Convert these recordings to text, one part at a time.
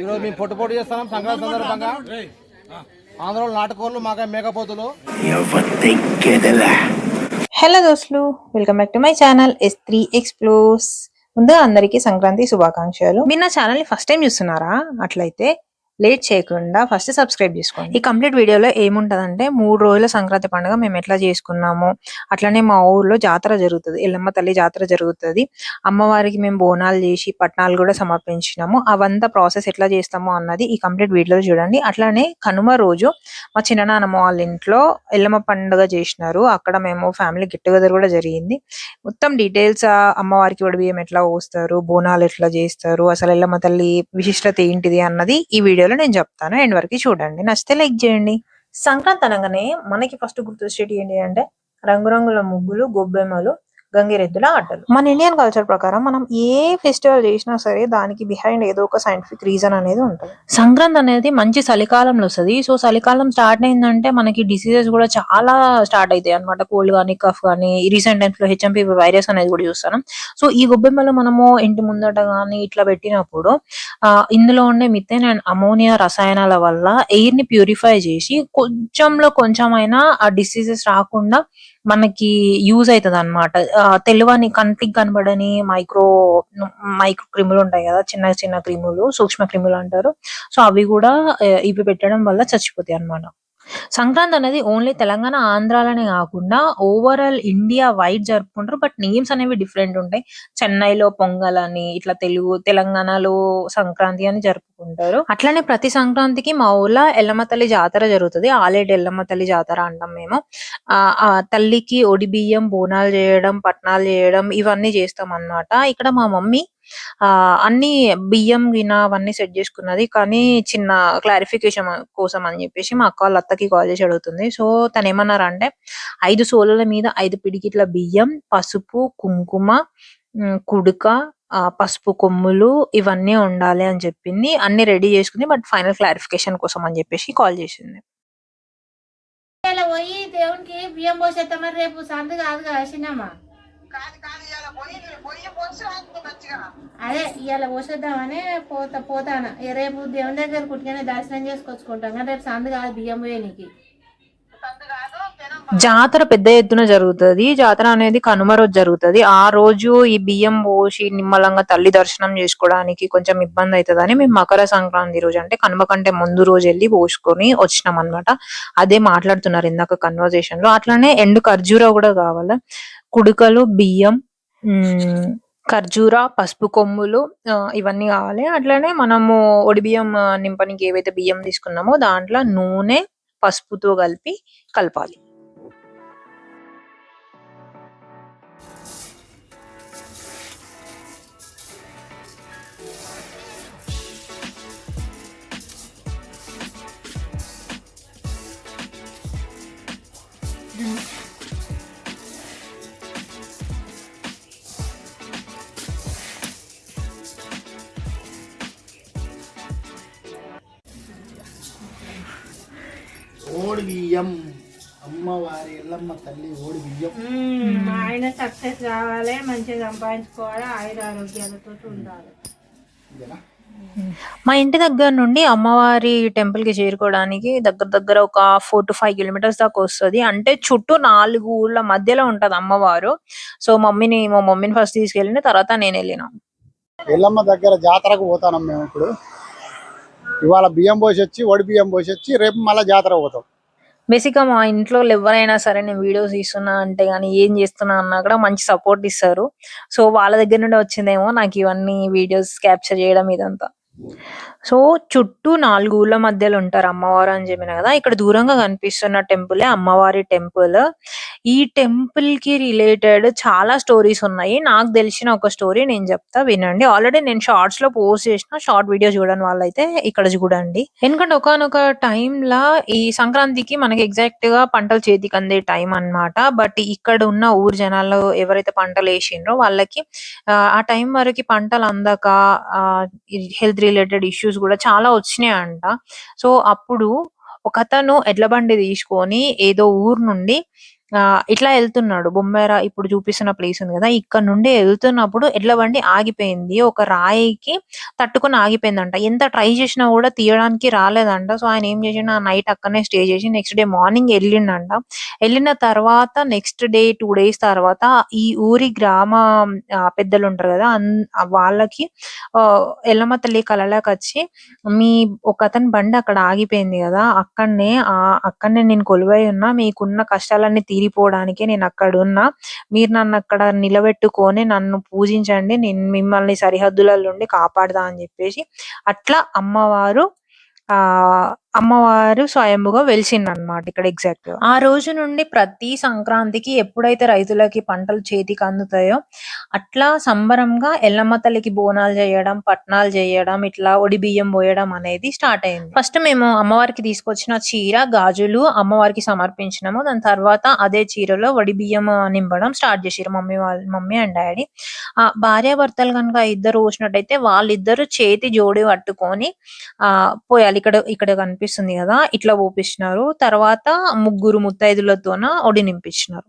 ఈరోజు మేము పొట్టు పొట్టు చేస్తున్నాం సంక్రాంతి సందర్భంగా. ఆంధ్రలో నాటుకోళ్ళు మాక మేకపోతులు. హలో దోస్తులు welcome back to my channel S three explores ముందుగా అందరికీ సంక్రాంతి శుభాకాంక్షలు. మీరు నా ఛానల్ని ఫస్ట్ టైం చూస్తున్నారా? అట్లయితే లేట్ చేయకుండా ఫస్ట్ సబ్స్క్రైబ్ చేసుకోండి. ఈ కంప్లీట్ వీడియోలో ఏముంటదంటే మూడు రోజుల సంక్రాంతి పండుగ మేము ఎట్లా చేసుకున్నాము. అట్లనే మా ఊర్లో జాతర జరుగుతుంది. ఎల్లమ్మ తల్లి జాతర జరుగుతుంది. అమ్మవారికి మేము బోనాలు చేసి పట్నాలు కూడా సమర్పించినాము. అవంతా ప్రాసెస్ ఎట్లా చేస్తాము అన్నది ఈ కంప్లీట్ వీడియోలో చూడండి. అట్లానే కనుమ రోజు మా చిన్ననానమ్మ వాళ్ళ ఇంట్లో ఎల్లమ్మ పండుగ చేసినారు. అక్కడ మేము ఫ్యామిలీ గెట్ టుగెదర్ కూడా జరిగింది. మొత్తం డీటెయిల్స్ అమ్మవారికి వడిబియ్యం ఎట్లా పోస్తారు బోనాలు ఎట్లా చేస్తారు అసలు ఎల్లమ్మ తల్లి విశిష్టత ఏంటిది అన్నది ఈ వీడియో వీడియోలో నేను చెప్తాను. ఎండ్ వరకు చూడండి. నచ్చితే లైక్ చేయండి. సంక్రాంతి అనగానే మనకి ఫస్ట్ గుర్తొచ్చేటి ఏంటి అంటే రంగురంగుల ముగ్గులు గొబ్బెమ్మలు గంగిరెద్దుల ఆటలు. మన ఇండియన్ కల్చర్ ప్రకారం మనం ఏ ఫెస్టివల్ చేసినా సరే దానికి బిహైండ్ ఏదో ఒక సైంటిఫిక్ రీజన్ అనేది ఉంటుంది. సంక్రాంతి అనేది మంచి చలికాలంలో వస్తుంది. సో చలికాలం స్టార్ట్ అయిందంటే మనకి డిసీజెస్ కూడా చాలా స్టార్ట్ అవుతాయి అనమాట కోల్డ్ కానీ కఫ్ కానీ రీసెంట్ టైమ్స్లో హెచ్ఎంపీ వైరస్ అనేది కూడా చూస్తాం సో ఈ గొబ్బెమ్మలు మనము ఇంటి ముందట కానీ ఇట్లా పెట్టినప్పుడు ఆ ఇందులో ఉండే మిథేన్ అండ్ అమోనియా రసాయనాల వల్ల ఎయిర్ని ప్యూరిఫై చేసి కొంచెంలో కొంచెమైనా ఆ డిసీజెస్ రాకుండా మనకి యూజ్ అవుతుంది అనమాట తెలివని కంటికి కనబడని మైక్రో మైక్రో క్రిములు ఉంటాయి కదా చిన్న చిన్న క్రిములు సూక్ష్మ క్రిములు అంటారు. సో అవి కూడా ఇవి పెట్టడం వల్ల చచ్చిపోతాయి అన్నమాట సంక్రాంతి అనేది ఓన్లీ తెలంగాణ ఆంధ్రాలనే కాకుండా ఓవరాల్ ఇండియా వైడ్ జరుపుకుంటారు. బట్ నేమ్స్ అనేవి డిఫరెంట్ ఉంటాయి. చెన్నైలో పొంగల్ అని ఇట్లా తెలుగు తెలంగాణలో సంక్రాంతి అని జరుపుకుంటారు. అట్లనే ప్రతి సంక్రాంతికి మా ఊర్లో ఎల్లమ్మ తల్లి జాతర జరుగుతుంది. ఆలేడు ఎల్లమ్మ తల్లి జాతర అంటాం మేము. ఆ ఆ తల్లికి ఒడి బియ్యం బోనాలు చేయడం పట్నాలు చేయడం ఇవన్నీ చేస్తాం అన్నమాట. ఇక్కడ మా మమ్మీ ఆ అన్ని బియ్యం గిన అవన్నీ సెట్ చేసుకున్నది. కానీ చిన్న క్లారిఫికేషన్ కోసం అని చెప్పేసి మా అక్క వాళ్ళ అత్తకి కాల్ చేసి అడుగుతుంది. సో తను ఏమన్నారంటే ఐదు సోలల మీద ఐదు పిడికిట్ల బియ్యం పసుపు కుంకుమ కుడుక ఆ, పసుపు కొమ్ములు ఇవన్నీ ఉండాలి అని చెప్పింది. అన్ని రెడీ చేసుకుంది. బట్ ఫైనల్ క్లారిఫికేషన్ కోసం అని చెప్పేసి కాల్ చేసింది. పోయి దేవునికి బియ్యం పోసేస్తామని రేపు సందు కాదు కదా అదే ఇవాళ పోసేద్దామని పోతా పోతాను. రేపు దేవుని దగ్గర కుట్టుకనే దర్శనం చేసుకొచ్చుకుంటాం. కానీ రేపు సందు కాదు బియ్యం పోయేనికి జాతర పెద్ద ఎత్తున జరుగుతది. జాతర అనేది కనుమ రోజు జరుగుతది. ఆ రోజు ఈ బియ్యం పోసి నిమ్మలంగా తల్లి దర్శనం చేసుకోవడానికి కొంచెం ఇబ్బంది అవుతుందని మేము మకర సంక్రాంతి రోజు అంటే కనుమ కంటే ముందు రోజు వెళ్ళి పోసుకొని వచ్చినాం అన్నమాట. అదే మాట్లాడుతున్నారు ఇందాక కన్వర్జేషన్లో. అట్లానే ఎండు ఖర్జూర కూడా కావాలి? కుడుకలు బియ్యం ఖర్జూర పసుపు కొమ్ములు ఇవన్నీ కావాలి. అట్లనే మనము ఒడి బియ్యం ఆ, నింపనికి ఏవైతే బియ్యం తీసుకున్నామో దాంట్లో నూనె పసుపుతో కలిపి కలపాలి. ఓడి బియ్యం అమ్మవారి ఎల్లమ్మ తల్లి ఓడి బియ్యం మా ఆయన సక్సెస్ కావాలి మంచిగా సంపాదించుకోవాలి ఆయుర ఆరోగ్యాలతో ఉండాలి? మా ఇంటి దగ్గర నుండి అమ్మవారి టెంపుల్కి చేరుకోవడానికి దగ్గర దగ్గర ఒక ఫోర్ టు ఫైవ్ కిలోమీటర్స్ దాకా వస్తది. అంటే చుట్టూ నాలుగు ఊర్ల మధ్యలో ఉంటది అమ్మవారు. సో మమ్మీని మా మమ్మీని ఫస్ట్ తీసుకెళ్ళిన తర్వాత నేను వెళ్ళిన. ఎల్లమ్మ దగ్గర జాతరకు పోతాం మేము ఇప్పుడు. ఇవాళ బియ్యం పోసి వచ్చి వడి బియ్యం పోసి వచ్చి రేపు మళ్ళీ జాతర పోతాం. బేసిక్గా మా ఇంట్లో ఎవరైనా సరే నేను వీడియోస్ తీస్తున్నా అంటే కానీ ఏం చేస్తున్నా అన్నా కూడా మంచి సపోర్ట్ ఇస్తారు. సో వాళ్ళ దగ్గర నుండి వచ్చిందేమో నాకు ఇవన్నీ వీడియోస్ క్యాప్చర్ చేయడం ఇదంతా. సో చుట్టూ నాలుగు ఊర్ల మధ్యలో ఉంటారు అమ్మవారు అని చెప్పిన కదా ఇక్కడ దూరంగా కనిపిస్తున్న టెంపులే అమ్మవారి టెంపుల్. ఈ టెంపుల్కి రిలేటెడ్ చాలా స్టోరీస్ ఉన్నాయి. నాకు తెలిసిన ఒక స్టోరీ నేను చెప్తా వినండి. ఆల్రెడీ నేను షార్ట్స్లో పోస్ట్ చేసిన షార్ట్ వీడియో చూడని వాళ్ళైతే ఇక్కడ చూడండి. ఎందుకంటే ఒకనొక లా ఈ సంక్రాంతికి మనకి ఎగ్జాక్ట్గా పంటలు చేతికి అందే టైం అన్నమాట. బట్ ఇక్కడ ఉన్న ఊరు జనాలు ఎవరైతే పంటలు వేసిండ్రో వాళ్ళకి ఆ, ఆ టైం వరకు పంటలు అందక హెల్త్ రిలేటెడ్ ఇష్యూస్ కూడా చాలా వచ్చినాయి అంట సో అప్పుడు ఒక అతను ఎడ్ల బండి తీసుకొని ఏదో ఊరు నుండి ఆ ఇట్లా వెళ్తున్నాడు బొమ్మేర ఇప్పుడు చూపిస్తున్న ప్లేస్ ఉంది కదా ఇక్కడ నుండి వెళ్తున్నప్పుడు ఎడ్ల బండి ఆగిపోయింది. ఒక రాయికి తట్టుకొని ఆగిపోయిందంట. ఎంత ట్రై చేసినా కూడా తీయడానికి రాలేదంట. సో ఆయన ఏం చేసిండు? నైట్ అక్కడనే స్టే చేసి నెక్స్ట్ డే మార్నింగ్ వెళ్ళిండంట వెళ్ళిన తర్వాత నెక్స్ట్ డే టూ డేస్ తర్వాత ఈ ఊరి గ్రామ పెద్దలు ఉంటారు కదా అన్- వాళ్ళకి ఎల్లమ్మ తల్లి కలలోకి వచ్చి మీ ఒక అతని బండి అక్కడ ఆగిపోయింది కదా అక్కడనే ఆ అక్కడనే నేను కొలువై ఉన్నా మీకున్న కష్టాలన్నీ తీరిపోవడానికి నేను అక్కడ ఉన్నా. మీరు నన్ను అక్కడ నిలబెట్టుకొని నన్ను పూజించండి. నేను మిమ్మల్ని సరిహద్దులలో నుండి కాపాడదా అని చెప్పేసి అట్లా అమ్మవారు ఆ అమ్మవారు స్వయంభుగా వెలిసిందన్నమాట ఇక్కడ ఎగ్జాక్ట్గా. ఆ రోజు నుండి ప్రతి సంక్రాంతికి ఎప్పుడైతే రైతులకి పంటలు చేతికి అందుతాయో అట్లా సంబరంగా ఎల్లమ్మ తల్లికి బోనాలు చేయడం పట్నాలు చేయడం ఇట్లా ఒడి బియ్యం పోయడం అనేది స్టార్ట్ అయింది. ఫస్ట్ మేము అమ్మవారికి తీసుకొచ్చిన చీర గాజులు అమ్మవారికి సమర్పించినాము. దాని తర్వాత అదే చీరలో వడి బియ్యం నింపడం స్టార్ట్ చేసారు మమ్మీ వాళ్ళ మమ్మీ అండ్ డాడీ. ఆ భార్యాభర్తలు కనుక ఇద్దరు పోసినట్టయితే వాళ్ళిద్దరు చేతి జోడి పట్టుకొని ఆ పోయాలి. ఇక్కడ ఇక్కడ కనిపిస్తుంది కదా ఇట్లా పోపిస్తున్నారు తర్వాత ముగ్గురు ముత్తైదులతోన ఒడి నింపించినారు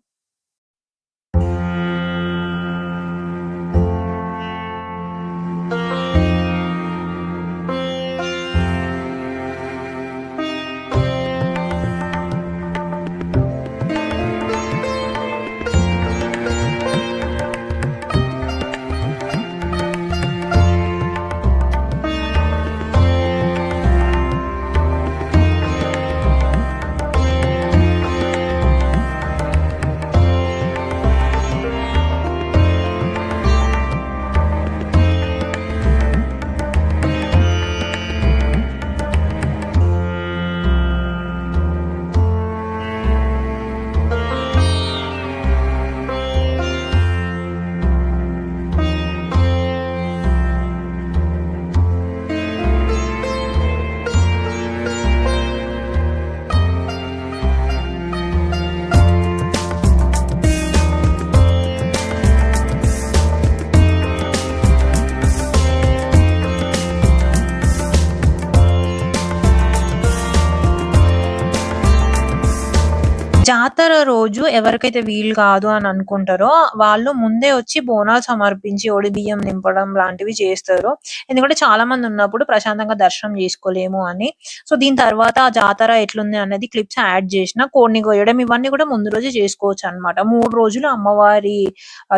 జాతర రోజు ఎవరికైతే వీలు కాదు అని అనుకుంటారో వాళ్ళు ముందే వచ్చి బోనాలు సమర్పించి ఒడి బియ్యం నింపడం లాంటివి చేస్తారు. ఎందుకంటే చాలా మంది ఉన్నప్పుడు ప్రశాంతంగా దర్శనం చేసుకోలేము అని. సో దీని తర్వాత ఆ జాతర ఎట్లుంది అనేది క్లిప్స్ యాడ్ చేసిన కోడిని కోయడం ఇవన్నీ కూడా ముందు రోజు చేసుకోవచ్చు అన్నమాట. మూడు రోజులు అమ్మవారి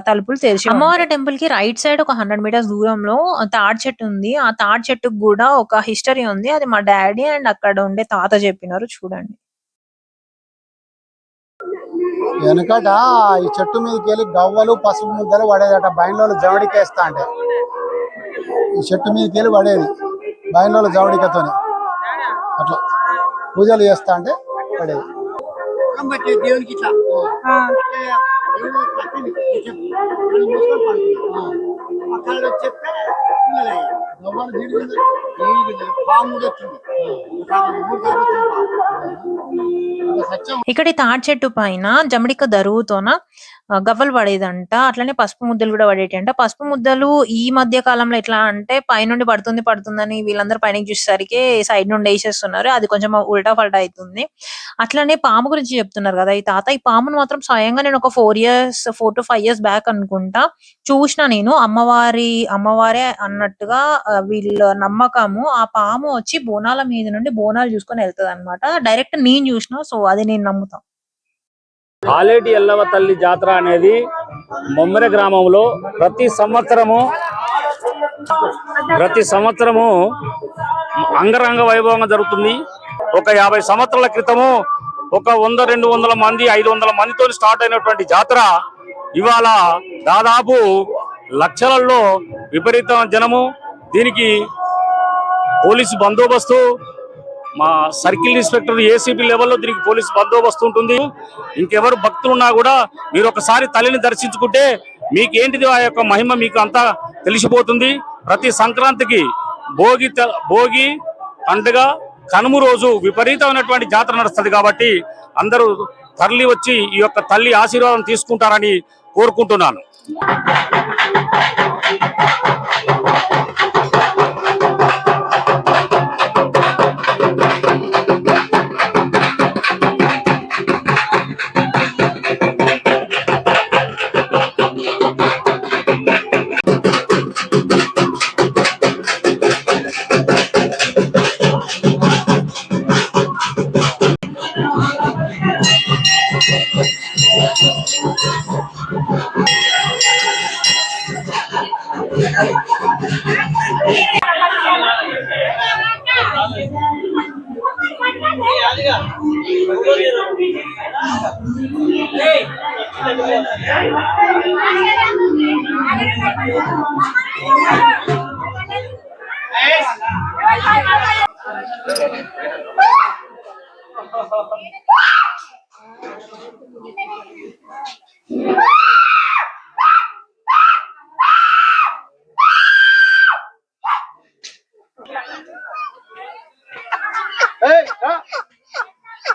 తలుపులు తెరిచి అమ్మవారి టెంపుల్కి రైట్ సైడ్ ఒక హండ్రెడ్ మీటర్స్ దూరంలో తాడి చెట్టు ఉంది. ఆ తాడి చెట్టుకు కూడా ఒక హిస్టరీ ఉంది. అది మా డాడీ అండ్ అక్కడ ఉండే తాత చెప్పినారు. చూడండి. వెనకట ఈ చెట్టు మీదకి వెళ్ళి గవ్వలు పసుపు ముద్దలు పడేదట. బయలులో జవడికేస్తా అంటే ఈ చెట్టు మీదకి వెళ్ళి పడేది. బయలులో జవడికతోని. అట్లా పూజలు చేస్తా అంటే పడేది దేవునికి చెప్తే ఇక్కడ తాడి చెట్టు పైన జమడిక దరువుతోన గవ్వలు పడేదంట. అట్లనే పసుపు ముద్దలు కూడా పడేటంట. పసుపు ముద్దలు ఈ మధ్య కాలంలో ఎట్లా అంటే పైనుండి పడుతుంది పడుతుందని వీళ్ళందరూ పైన చూసేసరికి సైడ్ నుండి వేసేస్తున్నారు. అది కొంచెం ఉల్టా ఫల్టా అవుతుంది అట్లనే పాము గురించి చెప్తున్నారు కదా ఈ తాత. ఈ పామును మాత్రం స్వయంగా నేను ఒక four years four to five years back అనుకుంటా చూసిన నేను అమ్మవారి అమ్మవారే అన్నట్టుగా వీళ్ళ నమ్మకము ఆ పాము వచ్చి బోనాల మీద నుండి బోనాలు చూసుకొని వెళ్తుంది అనమాట డైరెక్ట్ నేను చూసిన సో అది నేను నమ్ముతాను ఆలేటి ఎల్లవ తల్లి జాతర అనేది మొమ్మర గ్రామంలో ప్రతి సంవత్సరము ప్రతి సంవత్సరము అంగరంగ వైభవంగా జరుగుతుంది. ఒక యాభై సంవత్సరాల క్రితము ఒక వంద రెండు వందల మంది ఐదు వందల మందితో స్టార్ట్ అయినటువంటి జాతర ఇవాళ దాదాపు లక్షలలో విపరీత జనము. దీనికి పోలీసు బందోబస్తు మా సర్కిల్ ఇన్స్పెక్టర్ ఏసీబీ లెవెల్లో దీనికి పోలీసు బందోబస్తు ఉంటుంది. ఇంకెవరు భక్తులు ఉన్నా కూడా మీరు ఒకసారి తల్లిని దర్శించుకుంటే మీకేంటిది ఆ యొక్క మహిమ మీకు అంతా తెలిసిపోతుంది. ప్రతి సంక్రాంతికి భోగి భోగి పండుగ కనుము రోజు విపరీతమైనటువంటి జాతర నడుస్తుంది కాబట్టి అందరూ తరలి వచ్చి ఈ యొక్క తల్లి ఆశీర్వాదం తీసుకుంటారని కోరుకుంటున్నాను.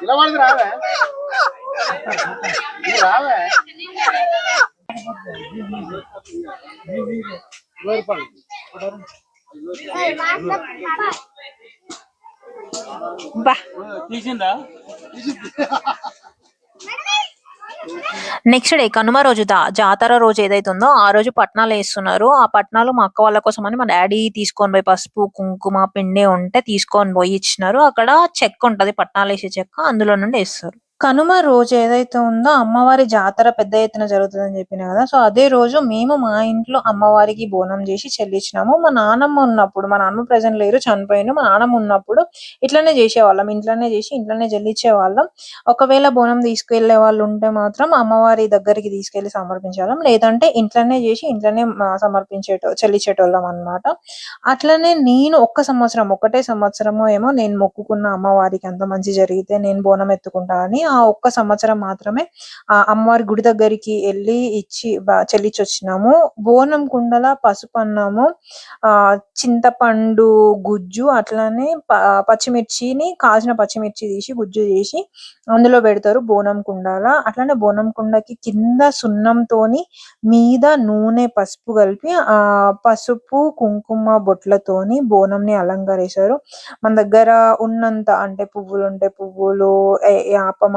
ఇలా పడింది రావే ఇది రావే బా నెక్స్ట్ డే కనుమ రోజు జాతర రోజు ఏదైతే ఉందో ఆ రోజు పట్నాలు వేస్తున్నారు. ఆ పట్నాలు మా అక్క వాళ్ళ కోసం అని మా డాడీ తీసుకొని పోయి పసుపు కుంకుమ పిండి ఉంటే తీసుకొని పోయి ఇచ్చినారు. అక్కడ చెక్క ఉంటది పట్నాలు వేసే చెక్క అందులో నుండి వేస్తారు. కనుమ రోజు ఏదైతే ఉందో అమ్మవారి జాతర పెద్ద ఎత్తున జరుగుతుందని చెప్పిన కదా సో అదే రోజు మేము మా ఇంట్లో అమ్మవారికి బోనం చేసి చెల్లించినాము. మా నాన్నమ్మ ఉన్నప్పుడు మా నాన్నమ్మ ప్రజెంట్ లేరు చనిపోయిండు. మా నాన్నమ్మ ఉన్నప్పుడు ఇట్లనే చేసేవాళ్ళం ఇంట్లోనే చేసి ఇంట్లోనే చెల్లించే వాళ్ళం ఒకవేళ బోనం తీసుకెళ్ళే వాళ్ళు ఉంటే మాత్రం అమ్మవారి దగ్గరికి తీసుకెళ్ళి సమర్పించాలం లేదంటే ఇంట్లోనే చేసి ఇంట్లోనే సమర్పించేటో చెల్లించేటోళ్ళం అన్నమాట. అట్లనే నేను ఒక్క సంవత్సరం ఒకటే సంవత్సరమో ఏమో నేను మొక్కుకున్న అమ్మవారికి అంత మంచి జరిగితే నేను బోనం ఎత్తుకుంటా అని ఆ ఒక్క సంవత్సరం మాత్రమే ఆ అమ్మవారి గుడి దగ్గరికి వెళ్ళి ఇచ్చి బ- చెల్లించి వచ్చినాము బోనం కుండల పసుపు అన్నము ఆ చింతపండు గుజ్జు అట్లానే పచ్చిమిర్చిని కాసిన పచ్చిమిర్చి తీసి గుజ్జు చేసి అందులో పెడతారు బోనం కుండాల. అట్లానే బోనం కుండకి కింద సున్నంతోని మీద నూనె పసుపు కలిపి ఆ పసుపు కుంకుమ బొట్లతోని బోనంని అలంకరిస్తారు. మన దగ్గర ఉన్నంత అంటే పువ్వులు ఉంటే పువ్వులు ఏ-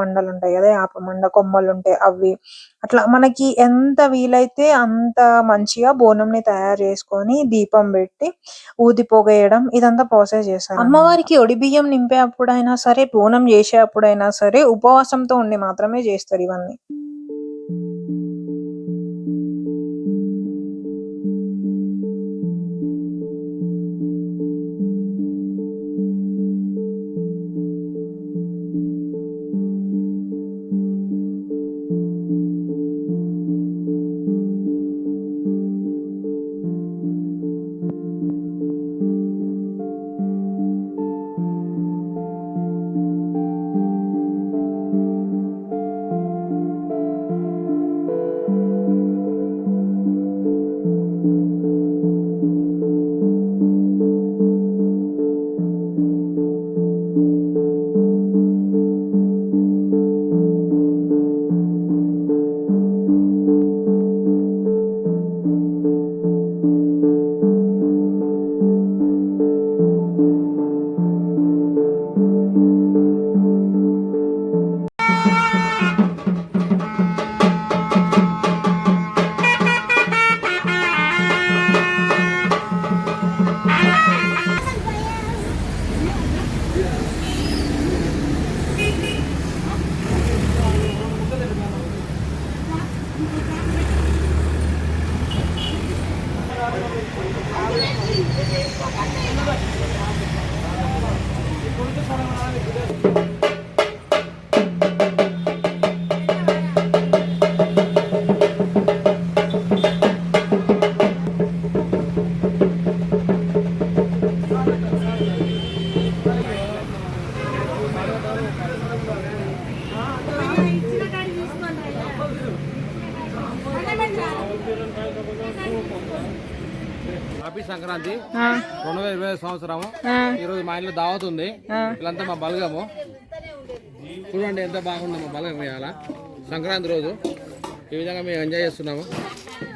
మండలు ఉంటాయి కదా యాప మండ కొమ్మలు ఉంటాయి అవి అట్లా మనకి ఎంత వీలైతే అంత మంచిగా బోనంని తయారు చేసుకొని దీపం పెట్టి ఊది పొగేయడం ఇదంతా ప్రాసెస్ చేస్తారు అమ్మవారికి ఒడి బియ్యం నింపే అప్పుడైనా సరే బోనం చేసే అప్పుడైనా సరే ఉపవాసంతో ఉండి మాత్రమే చేస్తారు ఇవన్నీ. హ్యాపీ సంక్రాంతి రెండు వేల ఇరవై ఐదు సంవత్సరం ఈ రోజు మా ఇంట్లో దావత్ ఉంది వీళ్ళంతా మా బలగము. చూడండి ఎంత బాగుందో మా బలగం ఇవాళ. సంక్రాంతి రోజు. ఈ విధంగా మేము ఎంజాయ్ చేస్తున్నాము.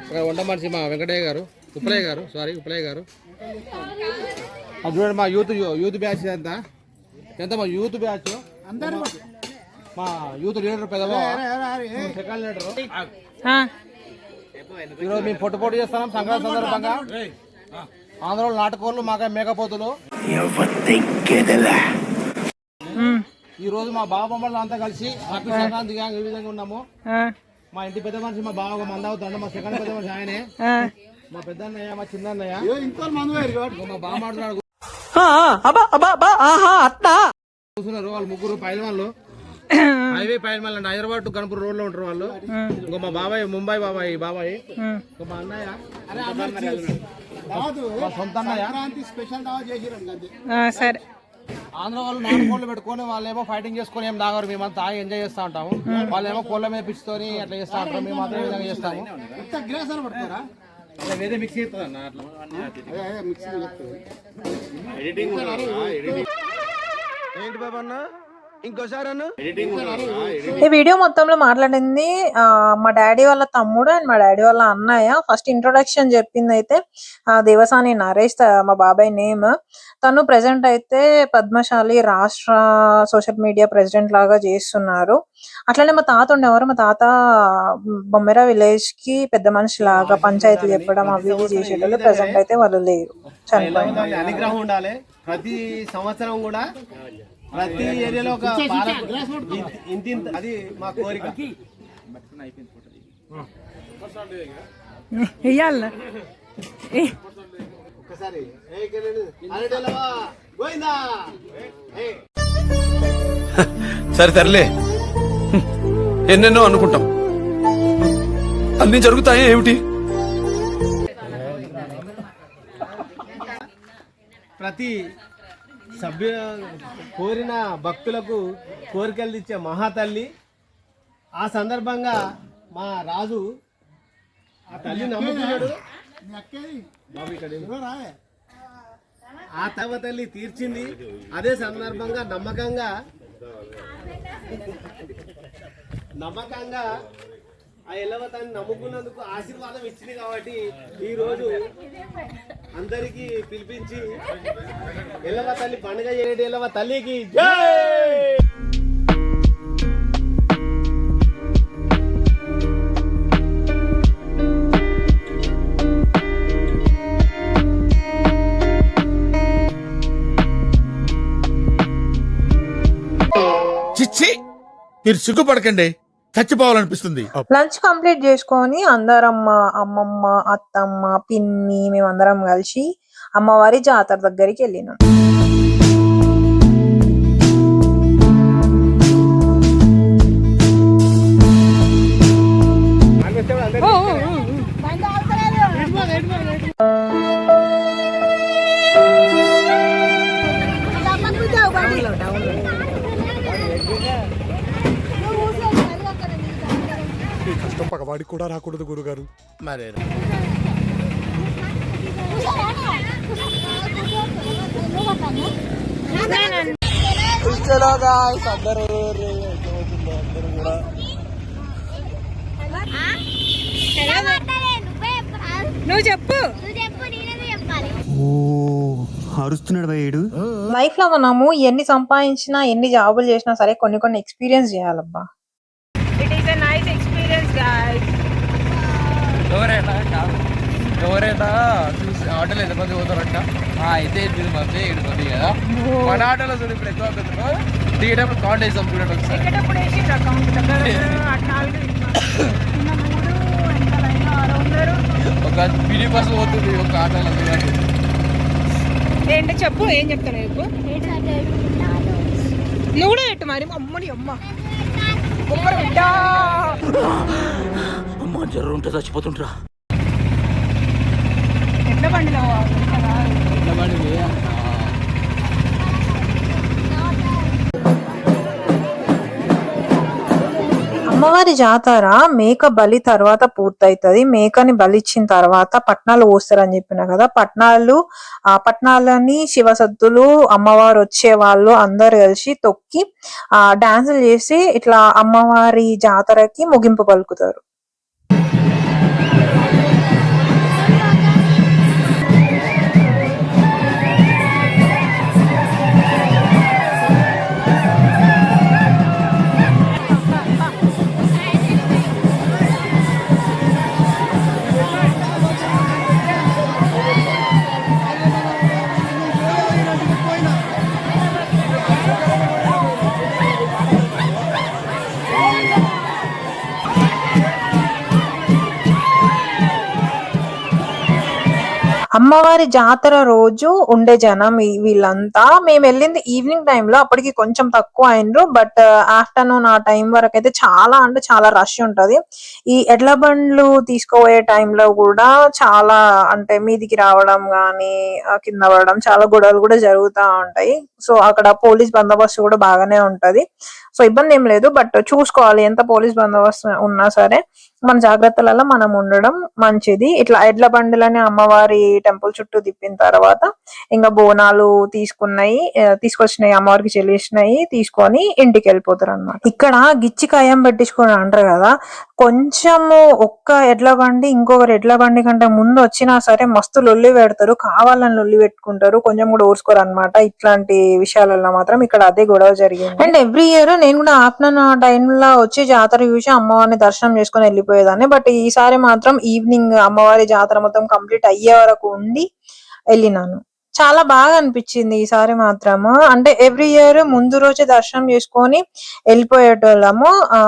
ఇక్కడ వంట మనిషి మా వెంకటయ్య గారు ఉప్పలయ్య గారు సారీ ఉప్పలయ్య గారు. అది చూడండి మా యూత్ యూత్ బ్యాచ్ ఎంత ఎంత మా యూత్ బ్యాచ్? మా యూత్ లీడర్ పెద్దవా సెకండ్ లీడర్. ఈరోజు మేము పొట్టు పొట్టు చేస్తున్నాం సంక్రాంతి సందర్భంగా. ఆంధ్రలో నాటుకోళ్ళు మాక మేకపోతులు. ఈ రోజు మా బావ బొమ్మలు అంతా కలిసి హ్యాపీ సంక్రాంతి ఈ విధంగా ఉన్నాము. మా ఇంటి పెద్ద మనిషి మా బావ మంద అవుతాడు. మా సెకండ్ పెద్ద మనిషి ఆయనే. మా పెద్ద అన్నయ్య మా చిన్న అన్నయ్య ఏ ఇంకో మందు వేరు కాబట్టి. ఇంకో మా బామ్మాడుతున్నాడు కూర్చున్నారు వాళ్ళు ముగ్గురు పైన వాళ్ళు హైవే పైన హైదరాబాద్ టు గణపూర్ రోడ్లో ఉంటారు వాళ్ళు. ఇంకో మా బాబాయ్ ముంబై బాబాయ్ బాబాయ్. ఇంకో మా అన్నయ్య. కాదు మా సొంత అన్నయ్య. అంతే. సరే. ఆంధ్ర వాళ్ళు నాలుగు కోళ్ళు పెట్టుకొని వాళ్ళేమో ఫైటింగ్ చేసుకొని ఏం తాగరు మేమంతా తాగి ఎంజాయ్ చేస్తా ఉంటాము. వాళ్ళేమో కోళ్ళ మీద పిచ్చుతోని అట్లా చేస్తా ఉంటారు మేము మాత్రం విధంగా చేస్తాము. ఏంటి బాబా అన్న? ఇంకోసారి ఈ వీడియో మొత్తంలో మాట్లాడింది ఆ, మా డాడీ వాళ్ళ తమ్ముడు అండ్ మా డాడీ వాళ్ళ అన్నయ్య. ఫస్ట్ ఇంట్రొడక్షన్ చెప్పింది అయితే ఆ, దేవసాని నరేష్ త- మా బాబాయ్ నేమ్. తను ప్రెసెంట్ అయితే పద్మశాలి రాష్ట్ర సోషల్ మీడియా ప్రెసిడెంట్ లాగా చేస్తున్నారు. అట్లనే మా తాత ఉండేవారు మా తాత బొమ్మెర విలేజ్కి పెద్ద మనిషి లాగా పంచాయతీ చెప్పడం అవి ఇవి చేసేటోళ్ళు ప్రెసెంట్ అయితే వాళ్ళు లేరు. అనుగ్రహం ఉండాలి. ప్రతి సంవత్సరం కూడా ప్రతి ఏరియాలో ఒక ఇంత ఇంత అది మా కోరిక. ఒక్కసారి. సరే తరలే ఎన్నెన్నో అనుకుంటాం. అన్ని జరుగుతాయి ఏమిటి? ప్రతి సభ్యు కోరిన భక్తులకు కోరికలు ఇచ్చే మహాతల్లి. ఆ సందర్భంగా మా రాజు ఆ తల్లి నమ్ముకున్నాడు ఆ తవ తల్లి తీర్చింది. అదే సందర్భంగా నమ్మకంగా నమ్మకంగా ఆ ఎల్లవ తను నమ్ముకున్నందుకు ఆశీర్వాదం ఇచ్చింది కాబట్టి ఈ రోజు అందరికి పిలిపించి ఎల్లవ తల్లి పండుగ చేయడం ఎల్లవ తల్లికి జై! చిచ్చి మీరు సిగ్గుపడకండి. చచ్చిపోవాలనిపిస్తుంది. లంచ్ కంప్లీట్ చేసుకొని అందరం అమ్మమ్మ అత్తమ్మ పిన్ని మేమందరం కలిసి అమ్మవారి జాతర దగ్గరికి వెళ్ళినాం. మరే నువ్వు చెప్పు. అరుస్తున్నాడు భయ్యుడు లైఫ్లో మనము ఎన్ని సంపాదించినా ఎన్ని జాబులు చేసినా సరే కొన్ని కొన్ని ఎక్స్పీరియన్స్ చేయాలబ్బా. ఎక్స్పీరియన్స్ గాయ్స్ ఎవరైనా ఎవరైనా చూసి ఆటోలో ఎంతమంది పోతారంట? అయితే ఎనిమిది మంది ఏడు మంది కదా? మన ఆటోలో చూడు ఇప్పుడు ఎక్కువ పెద్దలు దిగేటప్పుడు కౌంట్ వేసాం చూడండి ఒకసారి. ఒక మినీ బస్సు పోతుంది ఒక ఆటోలో చూడండి ఏంటి చెప్పు ఏం చెప్తాను చెప్పు నువ్వు కూడా పెట్టు మరి అమ్మని అమ్మ. బిడ్డ. అమ్మ జ్వరం ఉంటే చచ్చిపోతుంటరా ఎట్ల బండిలో అమ్మవారి జాతర మేక బలి తర్వాత పూర్తయితది. మేకని బలిచ్చిన తర్వాత పట్నాలు పోస్తారని చెప్పిన కదా పట్నాలు ఆ పట్నాలని శివసత్తులు అమ్మవారు వచ్చే వాళ్ళు అందరు కలిసి తొక్కి ఆ డాన్సులు చేసి ఇట్లా అమ్మవారి జాతరకి ముగింపు పలుకుతారు. అమ్మవారి జాతర రోజు ఉండే జనం వీళ్ళంతా. మేము వెళ్ళింది ఈవినింగ్ టైంలో అప్పటికి కొంచెం తక్కువ అయినరు బట్ ఆఫ్టర్నూన్ ఆ టైం వరకు అయితే చాలా అంటే చాలా రష్ ఉంటది. ఈ ఎడ్ల బండ్లు తీసుకుపోయే టైంలో కూడా చాలా అంటే మీదికి రావడం కానీ కింద పడడం చాలా గొడవలు కూడా జరుగుతూ ఉంటాయి. సో అక్కడ పోలీస్ బందోబస్తు కూడా బాగానే ఉంటది. సో ఇబ్బంది ఏం లేదు. బట్ చూసుకోవాలి ఎంత పోలీస్ బందోబస్తు ఉన్నా సరే. మన జాగ్రత్తలలో మనం ఉండడం మంచిది. ఇట్లా ఎడ్ల బండిలని అమ్మవారి టెంపుల్ చుట్టూ తిప్పిన తర్వాత ఇంకా బోనాలు తీసుకున్నాయి తీసుకొచ్చినాయి అమ్మవారికి చెల్లిసినాయి తీసుకొని ఇంటికి వెళ్ళిపోతారు అన్నమాట ఇక్కడ గిచ్చి కాయం పెట్టించుకొని అంటారు కదా కొంచెము ఒక్క ఎడ్ల బండి ఇంకొకరు ఎడ్ల బండి కంటే ముందు వచ్చినా సరే మస్తు లొల్లి పెడతారు కావాలని లొల్లి పెట్టుకుంటారు కొంచెం కూడా ఓర్చుకోరు అనమాట ఇట్లాంటి విషయాలలో మాత్రం ఇక్కడ అదే గొడవ జరిగింది. అండ్ ఎవ్రీ ఇయర్ నేను కూడా ఆఫ్టర్నూన్ ఆ టైంలో వచ్చి జాతర చూసి అమ్మవారిని దర్శనం చేసుకొని వెళ్ళిపోయేదాన్ని బట్ ఈసారి మాత్రం ఈవినింగ్ అమ్మవారి జాతర మొత్తం కంప్లీట్ అయ్యే వరకు ఉండి వెళ్ళినాను. చాలా బాగా అనిపించింది ఈసారి మాత్రము. అంటే ఎవ్రీ ఇయర్ ముందు రోజే దర్శనం చేసుకొని వెళ్ళిపోయేటోళ్ళము. ఆ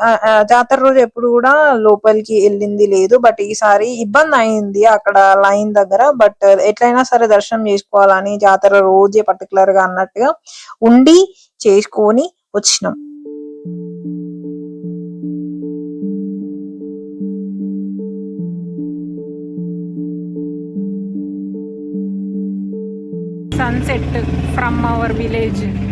ఆ, జాతర రోజు ఎప్పుడు కూడా లోపలికి వెళ్ళింది లేదు. బట్ ఈసారి ఇబ్బంది అయింది అక్కడ లైన్ దగ్గర. బట్ ఎట్లయినా సరే దర్శనం చేసుకోవాలని జాతర రోజే పర్టికులర్గా అన్నట్టుగా ఉండి చేసుకొని వచ్చినాం. Sunset from our village